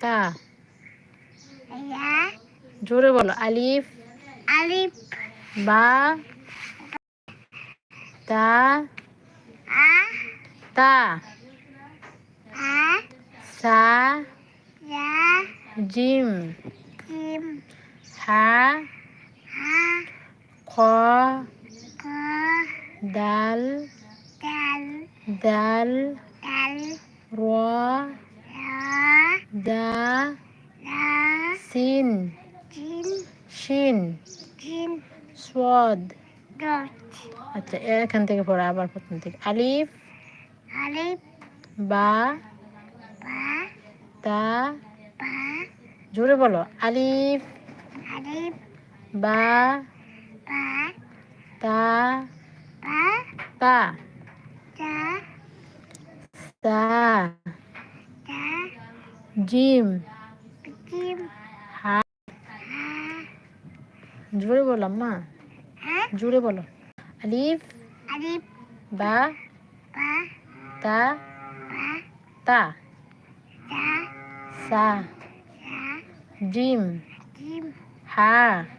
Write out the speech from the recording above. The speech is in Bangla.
তা। জোরে বলো আলিফ। আলিফ। বা। তা। আ। তা। আ। সা। জিম। জিম। হা। হা। খ। ক দাল দাল দাল রা। দা সিন শিন ডট। আচ্ছা এখান থেকে পড়া আবার প্রথম থেকে। আলিফ। আলিফ। বা। বা। তা। জোরে বলো। আলিফ। আলিফ। বা। বা। তা। তা। দা জিম। জিম। হা জুড়ে জোরে বলো আম্মা। হ্যাঁ? জোরে বলো। আলিফ। আলিফ। বা। বা। তা। বা। তা। সা। জিম। জিম। হা।